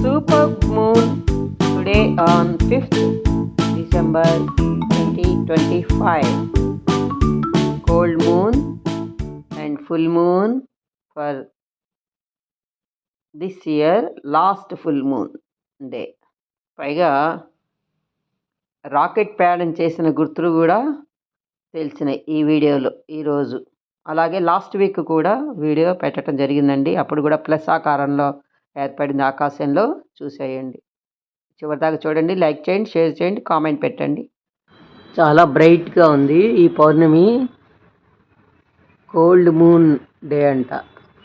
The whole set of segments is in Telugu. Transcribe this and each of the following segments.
super moon today on 5th December 2025. Cold moon and full moon for this year, last full moon day. పైగా రాకెట్ ప్యాడన్ చేసిన గుర్తులు కూడా తెలిసినాయి ఈ వీడియోలో ఈరోజు అలాగే లాస్ట్ వీక్ కూడా వీడియో పెట్టడం జరిగిందండి అప్పుడు కూడా ప్లస్ ఆకారంలో ఏర్పడింది ఆకాశంలో చూసేయండి. చివరిదాకా చూడండి లైక్ చేయండి షేర్ చేయండి కామెంట్ పెట్టండి. చాలా బ్రైట్గా ఉంది ఈ పౌర్ణమి. కోల్డ్ మూన్ డే అంట.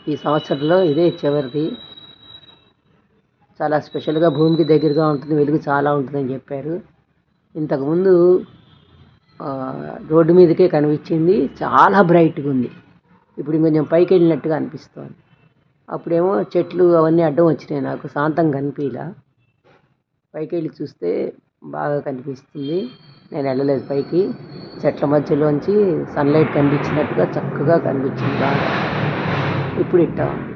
ఈ సంవత్సరంలో ఇదే చివరిది. చాలా స్పెషల్గా భూమికి దగ్గరగా ఉంటుంది వెలుగు చాలా ఉంటుందని చెప్పారు. ఇంతకుముందు రోడ్డు మీదకే కనిపించింది. చాలా బ్రైట్గా ఉంది. ఇప్పుడు కొంచెం పైకి వెళ్ళినట్టుగా అనిపిస్తోంది. అప్పుడేమో చెట్లు అవన్నీ అడ్డం వచ్చినాయి నాకు శాంతం కనిపించలా పైకి వెళ్ళి చూస్తే బాగా కనిపిస్తుంది. నేను వెళ్ళలేదు పైకి. చెట్ల మధ్యలోంచి సన్లైట్ కనిపించినట్టుగా చక్కగా కనిపించింది బాగా. ఇప్పుడు ఇట్టా ఉంది.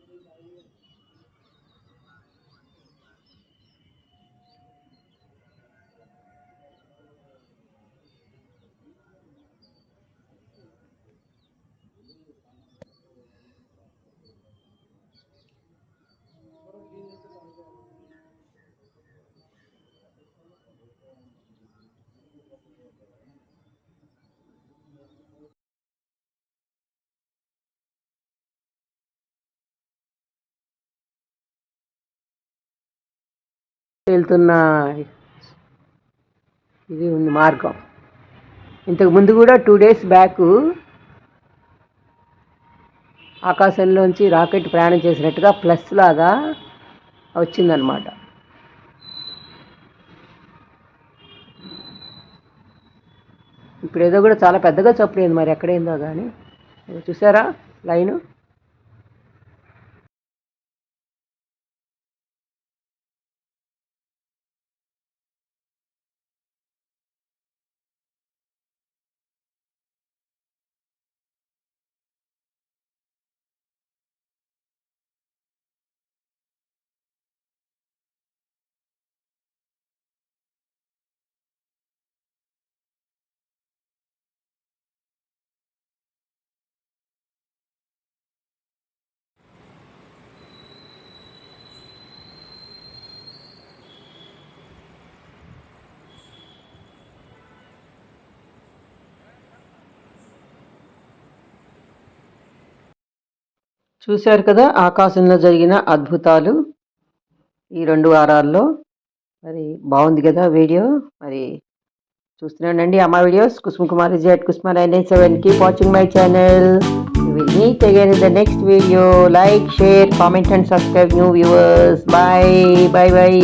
వెళ్తున్న ఇది ఉంది మార్గం. ఇంతకు ముందు కూడా టూ డేస్ బ్యాక్ ఆకాశంలోంచి రాకెట్ ప్రయాణం చేసినట్టుగా ప్లస్ లాగా వచ్చిందనమాట ఇప్పుడు ఏదో కూడా చాలా పెద్దగా చప్పుడైంది మరి ఎక్కడైందో కానీ. చూసారా లైను? చూశారు కదా ఆకాశంలో జరిగిన అద్భుతాలు ఈ రెండు వారాల్లో. మరి బాగుంది కదా వీడియో. మరి చూస్తున్నానండి అమ్మ videos. Kusuma Kumar Z Kusuma nine nine seven keep watching my channel. Will meet again in the next video like share comment and subscribe new viewers bye bye bye